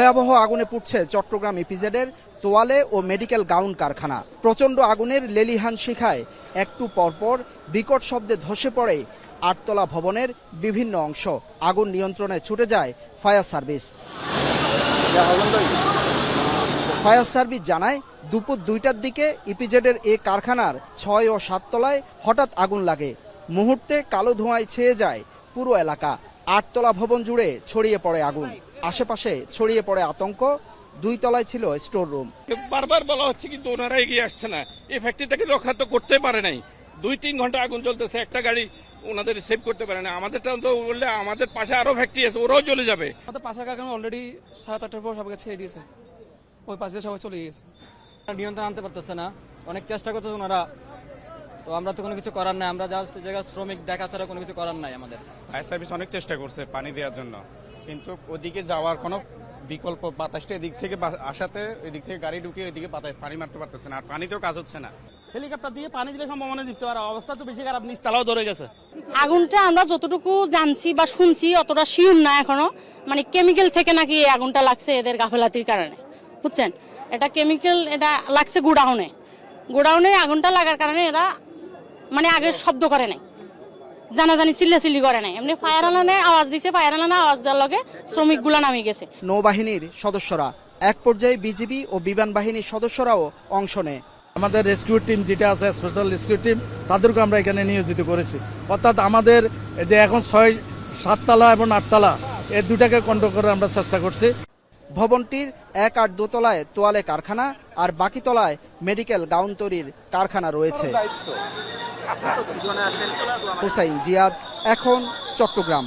ভয়াবহ আগুনে পুড়ছে চট্টগ্রাম ইপিজেডের তোয়ালে ও মেডিকেল গাউন কারখানা। প্রচণ্ড আগুনের লেলিহান শিখায়। একটু পরপর বিকট শব্দে ধসে পড়ে আটতলা ভবনের বিভিন্ন অংশ। আগুন নিয়ন্ত্রণে ছুটে যায় ফায়ার সার্ভিস। ফায়ার সার্ভিস জানায়, দুপুর দুইটার দিকে ইপিজেডের এ কারখানার ছয় ও সাততলায় হঠাৎ আগুন লাগে। মুহূর্তে কালো ধোঁয়ায় ছেয়ে যায় পুরো এলাকা। আটতলা ভবন জুড়ে ছড়িয়ে পড়ে আগুন। আশেপাশে ছড়িয়ে পড়ে আতঙ্ক। দুই তলায় ছিল স্টোর রুম। বারবার বলা হচ্ছে কিন্তু ওনারা এগিয়ে আসছে না। এই ফ্যাক্টরিটাকে রক্ষা তো করতে পারে নাই। দুই তিন ঘণ্টা আগুন চলতেছে একটা গাড়ি ওনাদের সেভ করতে পারে না। আমাদেরটা তো বললে আমাদের পাশে আরও ফ্যাক্টরি আছে ওরাও চলে যাবে। আমাদের পাশের কারখানা অলরেডি সাড়ে চারটার পর সবাইকে ছেড়ে দিয়েছে। ওই পাশে সবাই চলে গিয়েছে। নিয়ন্ত্রণ আনতে পারতেছে না। অনেক চেষ্টা করতেছে ওনারা। তো আমরা তো কোনো কিছু করার নাই। আমরা জাস্ট জায়গায় শ্রমিক দেখা ছাড়া কোনো কিছু করার নাই আমাদের। ফায়ার সার্ভিস অনেক চেষ্টা করছে পানি দেওয়ার জন্য। কিন্তু ওদিকে যাওয়ার কোনো বিকল্প বাতাসটা এদিক থেকে বা- আসাতে এদিক থেকে গাড়ি ঢুকে এদিকে বাতাস পানি মারতে পারতেছে না আর পানিতেও কাজ হচ্ছে না। হেলিকপ্টার দিয়ে পানি দিলে সম্ভাবনা দিতে পারে অবস্থা তো বেশি খারাপ নিচতলাও ধরে গেছে। আগুনটা আমরা যতটুকু জানছি বা শুনছি অতটা শিওর না এখনও। মানে কেমিক্যাল থেকে নাকি আগুনটা লাগছে এদের গাফেলাতির কারণে। বুঝছেন? এটা কেমিক্যাল এটা লাগছে গোডাউনে। গোডাউনে আগুনটা লাগার কারণে এরা মানে আগে শব্দ করে নাই। জানাজানি চিল্লাচিল্লি করে নাই। এমনি ফায়ার আলানে আওয়াজ দিছে ফায়ার আলানে আওয়াজ দেওয়ার লগে শ্রমিকগুলা নামে গেছে। নৌবাহিনীর সদস্যরা এক পর্যায়ে বিজিবি ও বিমান বাহিনীর সদস্যরাও অংশ নেয়। আমাদের রেস্কিউ টিম যেটা আছে স্পেশাল রেস্কিউ টিম তাদেরকে আমরা এখানে নিয়োজিত করেছি। অর্থাৎ আমাদের যে এখন ছয় সাততলা এবং আটতলা এই দুটাকে কন্ট্রোল করে আমরা চেষ্টা করছি। ভবনটির এক আর দোতলায় তোয়ালে কারখানা আর বাকি তলায় মেডিকেল গাউন তৈরির কারখানা রয়েছে। আচ্ছা, আচ্ছা। হোসাইন জিয়াদ এখন চট্টগ্রাম।